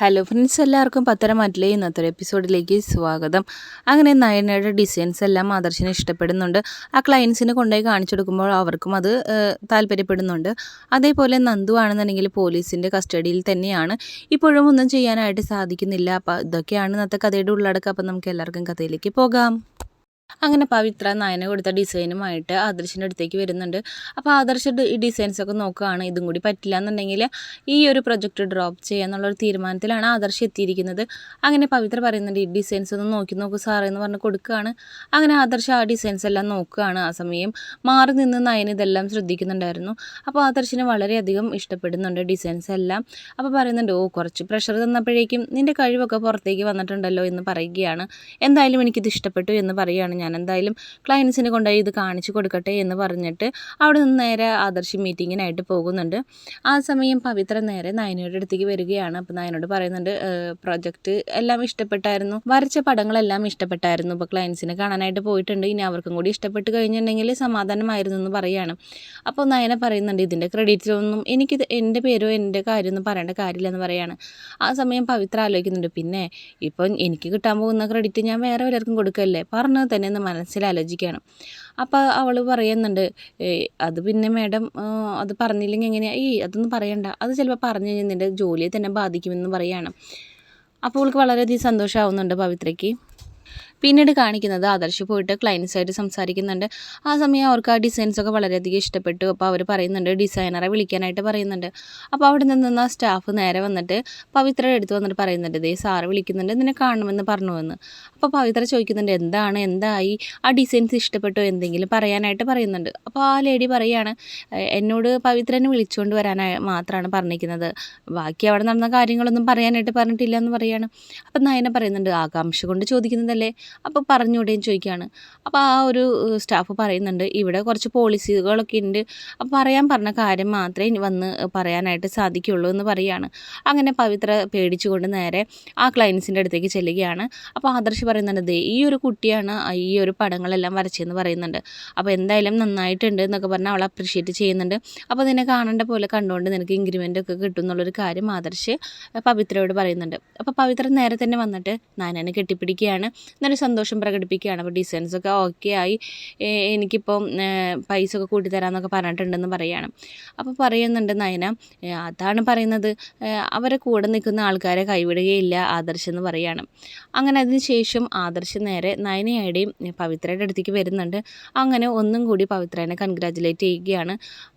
Hello friends എല്ലാവർക്കും പത്തരമാറ്റിലെ ഇന്നത്തെ ഒരു എപ്പിസോഡിലേക്ക് സ്വാഗതം. അങ്ങനെ നയനയുടെ ഡിസൈൻസ് എല്ലാം ആദർശിനെ ഇഷ്ടപ്പെടുന്നുണ്ട്. ആ ക്ലയൻസിന് കൊണ്ടുപോയി കാണിച്ചു കൊടുക്കുമ്പോൾ അവർക്കും അത് താല്പര്യപ്പെടുന്നുണ്ട്. അതേപോലെ നന്ദു ആണെന്നുണ്ടെങ്കിൽ പോലീസിന്റെ കസ്റ്റഡിയിൽ തന്നെയാണ്. ഇപ്പോഴും ഒന്നും ചെയ്യാനായിട്ട് സാധിക്കുന്നില്ല. അപ്പോൾ ഇതൊക്കെയാണ് ഇന്നത്തെ കഥയുടെ ഉള്ളടക്കം. അപ്പം നമുക്ക് എല്ലാവർക്കും കഥയിലേക്ക് പോകാം. അങ്ങനെ പവിത്ര നയന കൊടുത്ത ഡിസൈനുമായിട്ട് ആദർശിന്റെ അടുത്തേക്ക് വരുന്നുണ്ട്. അപ്പോൾ ആദർശ ഈ ഡിസൈൻസ് ഒക്കെ നോക്കുകയാണ് ഇതും കൂടി പറ്റില്ല എന്നുണ്ടെങ്കിൽ ഈ ഒരു പ്രൊജക്റ്റ് ഡ്രോപ്പ് ചെയ്യാന്നുള്ളൊരു തീരുമാനത്തിലാണ് ആദർശ് എത്തിയിരിക്കുന്നത്. അങ്ങനെ പവിത്ര പറയുന്നുണ്ട് ഈ ഡിസൈൻസ് ഒന്ന് നോക്കി നോക്കൂ സാറേ എന്ന് പറഞ്ഞ് കൊടുക്കുകയാണ്. അങ്ങനെ ആദർശ് ആ ഡിസൈൻസ് എല്ലാം നോക്കുകയാണ്. ആ സമയം മാറി നിന്ന് നയന ഇതെല്ലാം ശ്രദ്ധിക്കുന്നുണ്ടായിരുന്നു. അപ്പോൾ ആദർശിന് വളരെയധികം ഇഷ്ടപ്പെടുന്നുണ്ട് ഡിസൈൻസ് എല്ലാം. അപ്പോൾ പറയുന്നുണ്ട് ഓ കുറച്ച് പ്രഷർ തന്നപ്പോഴേക്കും നിന്റെ കഴിവൊക്കെ പുറത്തേക്ക് വന്നിട്ടുണ്ടല്ലോ എന്ന് പറയുകയാണ്. എന്തായാലും എനിക്കിത് ഇഷ്ടപ്പെട്ടു എന്ന് പറയുകയാണ് ഞാൻ എന്തായാലും ക്ലയൻസിനെ കൊണ്ടുപോയി ഇത് കാണിച്ചു കൊടുക്കട്ടെ എന്ന് പറഞ്ഞിട്ട് അവിടെ നിന്ന് നേരെ ആദർശ് മീറ്റിങ്ങിനായിട്ട് പോകുന്നുണ്ട്. ആ സമയം പവിത്ര നേരെ നയനയുടെ അടുത്തേക്ക് വരികയാണ്. അപ്പോൾ നയനോട് പറയുന്നുണ്ട് പ്രൊജക്റ്റ് എല്ലാം ഇഷ്ടപ്പെട്ടായിരുന്നു. വരച്ച പടങ്ങളെല്ലാം ഇഷ്ടപ്പെട്ടായിരുന്നു. ഇപ്പോൾ ക്ലയൻസിനെ കാണാനായിട്ട് പോയിട്ടുണ്ട്. ഇനി അവർക്കും കൂടി ഇഷ്ടപ്പെട്ട് കഴിഞ്ഞിട്ടുണ്ടെങ്കിൽ സമാധാനമായിരുന്നു എന്ന് പറയുകയാണ് അപ്പോൾ നയന പറയുന്നുണ്ട് ഇതിന്റെ ക്രെഡിറ്റിലൊന്നും എനിക്ക് എന്റെ പേരോ എന്റെ കാര്യമൊന്നും പറയേണ്ട കാര്യമില്ല എന്ന് ആ സമയം പവിത്ര ആലോചിക്കുന്നുണ്ട് പിന്നെ ഇപ്പം എനിക്ക് കിട്ടാൻ പോകുന്ന ക്രെഡിറ്റ് ഞാൻ വേറെ പലർക്കും കൊടുക്കല്ലേ? പറഞ്ഞത് തന്നെ എന്ന് മനസ്സിലാലോചിക്കുകയാണ് അപ്പോൾ അവൾ പറയുന്നുണ്ട് "ഏയ് അത് പിന്നെ മാഡം അത് പറഞ്ഞില്ലെങ്കിൽ എങ്ങനെയാണ് ഈ അതൊന്നും പറയണ്ട. അത് ചിലപ്പോൾ പറഞ്ഞു കഴിഞ്ഞാൽ നിന്റെ ജോലിയെ തന്നെ ബാധിക്കുമെന്ന് പറയുകയാണ് അപ്പോൾ അവൾക്ക് വളരെയധികം സന്തോഷമാവുന്നുണ്ട് പവിത്രയ്ക്ക്. പിന്നീട് കാണിക്കുന്നത് ആദർശ് പോയിട്ട് ക്ലയൻസായിട്ട് സംസാരിക്കുന്നുണ്ട്. ആ സമയം അവർക്ക് ആ ഡിസൈൻസ് ഒക്കെ വളരെയധികം ഇഷ്ടപ്പെട്ടു. അപ്പോൾ അവർ പറയുന്നുണ്ട് ഡിസൈനറെ വിളിക്കാനായിട്ട് പറയുന്നുണ്ട്. അപ്പോൾ അവിടെ നിന്ന് ആ സ്റ്റാഫ് നേരെ വന്നിട്ട് പവിത്രയുടെ അടുത്ത് വന്നിട്ട് പറയുന്നുണ്ട് ദേ സാറ് വിളിക്കുന്നുണ്ട് നിന്നെ കാണുമെന്ന് പറഞ്ഞുവെന്ന്. അപ്പോൾ പവിത്ര ചോദിക്കുന്നുണ്ട് എന്താണ്? എന്തായി? ആ ഡിസൈൻസ് ഇഷ്ടപ്പെട്ടോ? എന്തെങ്കിലും പറയാനായിട്ട് പറയുന്നുണ്ട്. അപ്പോൾ ആ ലേഡി പറയുകയാണ് എന്നോട് പവിത്രനെ വിളിച്ചുകൊണ്ട് വരാനായി മാത്രമാണ് പറഞ്ഞിരിക്കുന്നത്. ബാക്കി അവിടെ നടന്ന കാര്യങ്ങളൊന്നും പറയാനായിട്ട് പറഞ്ഞിട്ടില്ല എന്ന് പറയാണ്. അപ്പം നയന പറയുന്നുണ്ട് ആകാംക്ഷ കൊണ്ട് ചോദിക്കുന്നതല്ലേ? അപ്പോൾ പറഞ്ഞുകൂടെയും ചോദിക്കുകയാണ് അപ്പോൾ ആ ഒരു സ്റ്റാഫ് പറയുന്നുണ്ട് ഇവിടെ കുറച്ച് പോളിസികളൊക്കെ ഉണ്ട് അപ്പോൾ പറയാൻ പറഞ്ഞ കാര്യം മാത്രമേ വന്ന് പറയാനായിട്ട് സാധിക്കുള്ളൂ എന്ന് പറയുകയാണ് അങ്ങനെ പവിത്ര പേടിച്ചുകൊണ്ട് നേരെ ആ ക്ലയൻസിന്റെ അടുത്തേക്ക് ചെല്ലുകയാണ്. അപ്പോൾ ആദർശ് പറയുന്നുണ്ട് ഈ ഒരു കുട്ടിയാണ് ഈ ഒരു പടങ്ങളെല്ലാം വരച്ചതെന്ന് പറയുന്നുണ്ട്. അപ്പോൾ എന്തായാലും നന്നായിട്ടുണ്ട് എന്നൊക്കെ പറഞ്ഞാൽ അവൾ അപ്രിഷ്യേറ്റ് ചെയ്യുന്നുണ്ട്. അപ്പോൾ നിന്നെ കാണേണ്ട പോലെ കണ്ടുകൊണ്ട് നിനക്ക് ഇൻക്രിമെന്റ് ഒക്കെ കിട്ടും എന്നുള്ളൊരു കാര്യം ആദർശ് പവിത്രയോട് പറയുന്നുണ്ട്. അപ്പോൾ പവിത്ര നേരെ തന്നെ വന്നിട്ട് നാനനെ കെട്ടിപ്പിടിക്കുകയാണ് എന്നൊരു സന്തോഷം പ്രകടിപ്പിക്കുകയാണ്. അപ്പോൾ ഡിസൈൻസൊക്കെ ഓക്കെ ആയി. എനിക്കിപ്പം പൈസ ഒക്കെ കൂട്ടിത്തരാമെന്നൊക്കെ പറഞ്ഞിട്ടുണ്ടെന്ന് പറയുകയാണ് അപ്പോൾ പറയുന്നുണ്ട് നയന അതാണ് പറയുന്നത്. അവരെ കൂടെ നിൽക്കുന്ന ആൾക്കാരെ കൈവിടുകയില്ല ആദർശ് എന്ന് പറയുകയാണ് അങ്ങനെ അതിന് ശേഷം ആദർശ് നേരെ നയനയുടെയും പവിത്രയുടെ അടുത്തേക്ക് വരുന്നുണ്ട്. അങ്ങനെ ഒന്നും കൂടി പവിത്രേനെ കൺഗ്രാജുലേറ്റ് ചെയ്യുകയാണ്.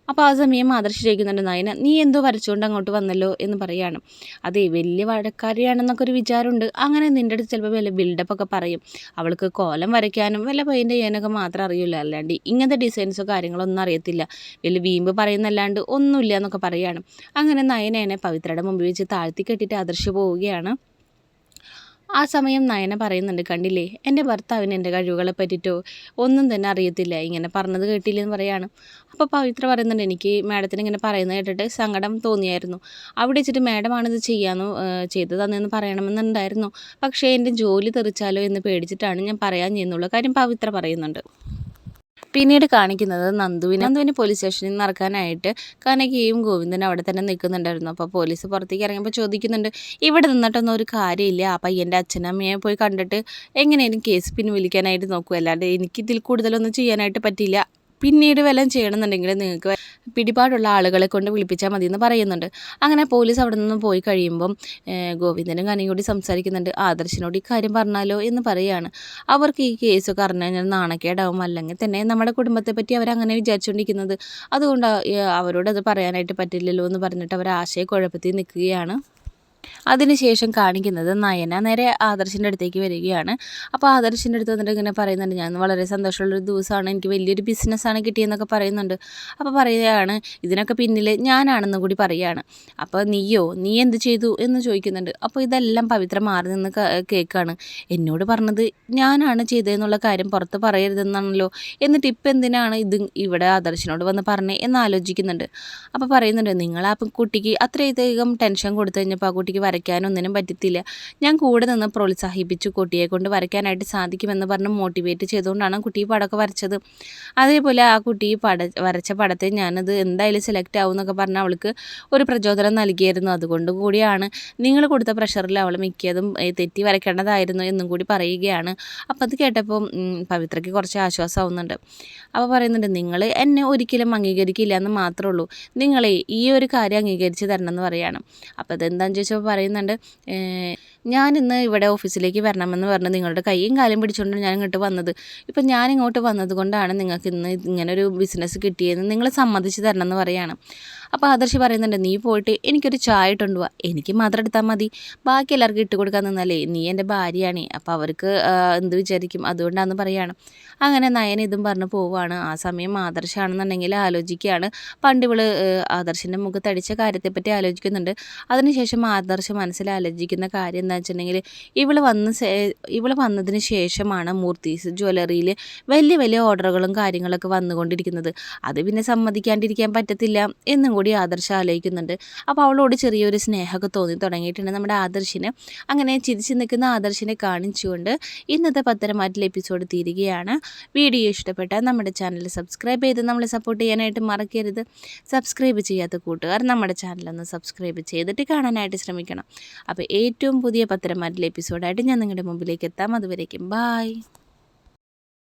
അപ്പോൾ ആ സമയം ആദർശ് ചോദിക്കുന്നുണ്ട് നയന നീ എന്തോ വരച്ചുകൊണ്ട് അങ്ങോട്ട് വന്നല്ലോ എന്ന് പറയാണ്. അതെ വലിയ വഴക്കാരിയാണെന്നൊക്കെ ഒരു വിചാരമുണ്ട്. അങ്ങനെ നിന്റെ അടുത്ത് ചിലപ്പോൾ വല്ല ബിൽഡപ്പ് ഒക്കെ പറയും. അവൾക്ക് കോലം വരയ്ക്കാനും വല്ല പെയിന്റ് ചെയ്യാനൊക്കെ മാത്രം അറിയില്ല. അല്ലാണ്ട് ഇങ്ങനത്തെ ഡിസൈൻസോ കാര്യങ്ങളൊന്നും അറിയത്തില്ല. വലിയ വീമ്പ് പറയുന്നല്ലാണ്ട് ഒന്നുമില്ല എന്നൊക്കെ പറയാണ്. അങ്ങനെ നയനേനെ പവിത്രയുടെ മുമ്പിൽ വെച്ച് താഴ്ത്തി കെട്ടിയിട്ട് ആദർശ് പോവുകയാണ്. ആ സമയം നയന പറയുന്നുണ്ട് കണ്ടില്ലേ? എന്റെ ഭർത്താവിന് എന്റെ കഴിവുകളെ പറ്റിയിട്ടോ ഒന്നും തന്നെ അറിയത്തില്ല. ഇങ്ങനെ പറഞ്ഞത് കേട്ടില്ലെന്ന് പറയാണ്. അപ്പോൾ പവിത്ര പറയുന്നുണ്ട് എനിക്ക് മാഡത്തിന് ഇങ്ങനെ പറയുന്നത് കേട്ടിട്ട് സങ്കടം തോന്നിയായിരുന്നു. അവിടെ വെച്ചിട്ട് മാഡമാണിത് ഇത് ചെയ്യാമെന്ന് ചെയ്തു തന്നെന്ന് പറയണമെന്നുണ്ടായിരുന്നു. പക്ഷേ എന്റെ ജോലി തെറിച്ചാലോ എന്ന് പേടിച്ചിട്ടാണ് ഞാൻ പറയാൻ ചെയ്യുന്നുള്ളൂ കാര്യം പവിത്ര പറയുന്നുണ്ട്. പിന്നീട് കാണിക്കുന്നത് നന്ദുവിനെ. നന്ദുവിനെ പോലീസ് സ്റ്റേഷനിൽ നിന്ന് ഇറക്കാനായിട്ട് കനകയും ഗോവിന്ദനും അവിടെ തന്നെ നിൽക്കുന്നുണ്ടായിരുന്നു. അപ്പോൾ പോലീസ് പുറത്തേക്ക് ഇറങ്ങിയപ്പോൾ ചോദിക്കുന്നുണ്ട് ഇവിടെ നിന്നിട്ടൊന്നും ഒരു കാര്യമില്ല. ആ പയ്യന്റെ അച്ഛനമ്മയെ പോയി കണ്ടിട്ട് എങ്ങനെയും കേസ് പിൻവലിക്കാനായിട്ട് നോക്കും. അല്ലാണ്ട് എനിക്കിതിൽ കൂടുതലൊന്നും ചെയ്യാനായിട്ട് പറ്റില്ല പിന്നീട് വല്ലതും ചെയ്യണമെന്നുണ്ടെങ്കിൽ നിങ്ങൾക്ക് പിടിപാടുള്ള ആളുകളെ കൊണ്ട് വിളിപ്പിച്ചാൽ മതി എന്ന് പറയുന്നുണ്ട്. അങ്ങനെ പോലീസ് അവിടെ നിന്ന് പോയി കഴിയുമ്പം ഗോവിന്ദനും കനിയോടി സംസാരിക്കുന്നുണ്ട്. ആദർശിനോട് ഈ കാര്യം പറഞ്ഞാലോ? എന്ന് പറയുകയാണ് അവർക്ക് ഈ കേസൊക്കെ അറിഞ്ഞു കഴിഞ്ഞാൽ നാണക്കേടാവും. അല്ലെങ്കിൽ തന്നെ നമ്മുടെ കുടുംബത്തെ പറ്റി അവരങ്ങനെ വിചാരിച്ചുകൊണ്ടിരിക്കുന്നത്. അതുകൊണ്ട് അവരോട് അത് പറയാനായിട്ട് പറ്റില്ലല്ലോ എന്ന് പറഞ്ഞിട്ട് അവർ ആശയക്കുഴപ്പത്തിൽ നിൽക്കുകയാണ്. അതിനുശേഷം കാണിക്കുന്നത് നയന. നേരെ ആദർശിന്റെ അടുത്തേക്ക് വരികയാണ്. അപ്പോൾ ആദർശിന്റെ അടുത്ത് വന്നിട്ട് ഇങ്ങനെ പറയുന്നുണ്ട് ഞാൻ വളരെ സന്തോഷമുള്ളൊരു ദിവസമാണ്. എനിക്ക് വലിയൊരു ബിസിനസ്സാണ് കിട്ടിയെന്നൊക്കെ പറയുന്നുണ്ട്. അപ്പോൾ പറയുകയാണ് ഇതിനൊക്കെ പിന്നിൽ ഞാനാണെന്നും കൂടി പറയുകയാണ് അപ്പോൾ നീയോ? നീ എന്ത് ചെയ്തു? എന്ന് ചോദിക്കുന്നുണ്ട്. അപ്പോൾ ഇതെല്ലാം പവിത്ര മാറി നിന്ന് കേൾക്കുകയാണ് എന്നോട് പറഞ്ഞത് ഞാനാണ് ചെയ്തതെന്നുള്ള കാര്യം പുറത്ത് പറയരുതെന്നാണല്ലോ. എന്നിട്ട് ഇപ്പം എന്തിനാണ് ഇത് ഇവിടെ ആദർശിനോട് വന്ന് പറഞ്ഞേ? എന്ന് ആലോചിക്കുന്നുണ്ട്. അപ്പോൾ പറയുന്നുണ്ട് നിങ്ങൾ ആ കുട്ടിക്ക് അത്രയധികം ടെൻഷൻ കൊടുത്തു കഴിഞ്ഞപ്പോൾ ആ കുട്ടിക്ക് വരയ്ക്കാനൊന്നിനും പറ്റത്തില്ല. ഞാൻ കൂടെ നിന്ന് പ്രോത്സാഹിപ്പിച്ചു കുട്ടിയെ കൊണ്ട് വരയ്ക്കാനായിട്ട് സാധിക്കുമെന്ന് പറഞ്ഞ് മോട്ടിവേറ്റ് ചെയ്തുകൊണ്ടാണ് കുട്ടി പടമൊക്കെ വരച്ചത്. അതേപോലെ ആ കുട്ടി പട വരച്ച പടത്തെ ഞാനത് എന്തായാലും സെലക്ട് ആവും എന്നൊക്കെ പറഞ്ഞ് അവൾക്ക് ഒരു പ്രചോദനം നൽകിയായിരുന്നു അതുകൊണ്ട് കൂടിയാണ് നിങ്ങൾ കൊടുത്ത പ്രഷറിൽ അവൾ മിക്കതും തെറ്റി വരയ്ക്കേണ്ടതായിരുന്നു എന്നും കൂടി പറയുകയാണ്. അപ്പം അത് കേട്ടപ്പോൾ പവിത്രയ്ക്ക് കുറച്ച് ആശ്വാസമാവുന്നുണ്ട്. അപ്പോൾ പറയുന്നുണ്ട് നിങ്ങൾ എന്നെ ഒരിക്കലും അംഗീകരിക്കില്ല എന്ന് മാത്രമേ ഉള്ളൂ. നിങ്ങളെ ഈ ഒരു കാര്യം അംഗീകരിച്ച് തരണം എന്ന് അപ്പോൾ അതെന്താണെന്ന് ചോദിച്ചപ്പോൾ പറയുന്നുണ്ട്. "ഏഹ്, ഞാൻ ഇന്ന് ഇവിടെ ഓഫീസിലേക്ക് വരണമെന്ന് പറഞ്ഞ് നിങ്ങളുടെ കൈയും കാലും പിടിച്ചുകൊണ്ടാണ് ഞാൻ ഇങ്ങോട്ട് വന്നത്. ഇപ്പം ഞാൻ ഇങ്ങോട്ട് വന്നത് കൊണ്ടാണ് നിങ്ങൾക്ക് ഇന്ന് ഇങ്ങനെ ഒരു ബിസിനസ് കിട്ടിയതെന്ന് നിങ്ങൾ സമ്മതിച്ച് തരണം എന്ന് പറയുകയാണ് അപ്പോൾ ആദർശി പറയുന്നുണ്ട് നീ പോയിട്ട് എനിക്കൊരു ചായ ഇട്ടുകൊണ്ട് പോവാ എനിക്ക് മാത്രം എടുത്താൽ മതി. ബാക്കി എല്ലാവർക്കും ഇട്ട് കൊടുക്കാൻ നിന്നാലേ നീ എന്റെ ഭാര്യയാണ്. അപ്പോൾ അവർക്ക് എന്ത് വിചാരിക്കും? അതുകൊണ്ടാന്ന് പറയുകയാണ് അങ്ങനെ നയൻ ഇതും പറഞ്ഞ് പോവുകയാണ് ആ സമയം ആദർശാണെന്നുണ്ടെങ്കിൽ ആലോചിക്കുകയാണ്. പണ്ട് ഇവൾ ആദർശിന്റെ മുഖത്തടിച്ച കാര്യത്തെപ്പറ്റി ആലോചിക്കുന്നുണ്ട്. അതിനുശേഷം ആദർശ് മനസ്സിൽ ആലോചിക്കുന്ന കാര്യം എന്താ വെച്ചിട്ടുണ്ടെങ്കിൽ ഇവൾ വന്ന് ഇവൾ വന്നതിന് ശേഷമാണ് മൂർത്തീസ് ജ്വല്ലറിയിൽ വലിയ വലിയ ഓർഡറുകളും കാര്യങ്ങളൊക്കെ വന്നുകൊണ്ടിരിക്കുന്നത്. അത് പിന്നെ സമ്മതിക്കാണ്ടിരിക്കാൻ പറ്റത്തില്ല എന്നും കൂടി ആദർശ ആലോചിക്കുന്നുണ്ട്. അപ്പോൾ അവളോട് ചെറിയൊരു സ്നേഹമൊക്കെ തോന്നി തുടങ്ങിയിട്ടുണ്ട് നമ്മുടെ ആദർശിന്. അങ്ങനെ ചിരിച്ച് നിൽക്കുന്ന ആദർശിനെ കാണിച്ചുകൊണ്ട് ഇന്നത്തെ പത്തരമാറ്റിൽ എപ്പിസോഡ് തീരുകയാണ്. വീഡിയോ ഇഷ്ടപ്പെട്ടാൽ നമ്മുടെ ചാനൽ സബ്സ്ക്രൈബ് ചെയ്ത് നമ്മളെ സപ്പോർട്ട് ചെയ്യാനായിട്ട് മറക്കരുത്. സബ്സ്ക്രൈബ് ചെയ്യാത്ത കൂട്ടുകാർ നമ്മുടെ ചാനലൊന്ന് സബ്സ്ക്രൈബ് ചെയ്തിട്ട് കാണാനായിട്ട് ശ്രമിക്കണം. അപ്പോൾ ഏറ്റവും പുതിയ പത്തരമാറ്റിലെ എപ്പിസോഡായിട്ട് ഞാൻ നിങ്ങളുടെ മുമ്പിലേക്ക് എത്താം. അതുവരേക്കും ബായ്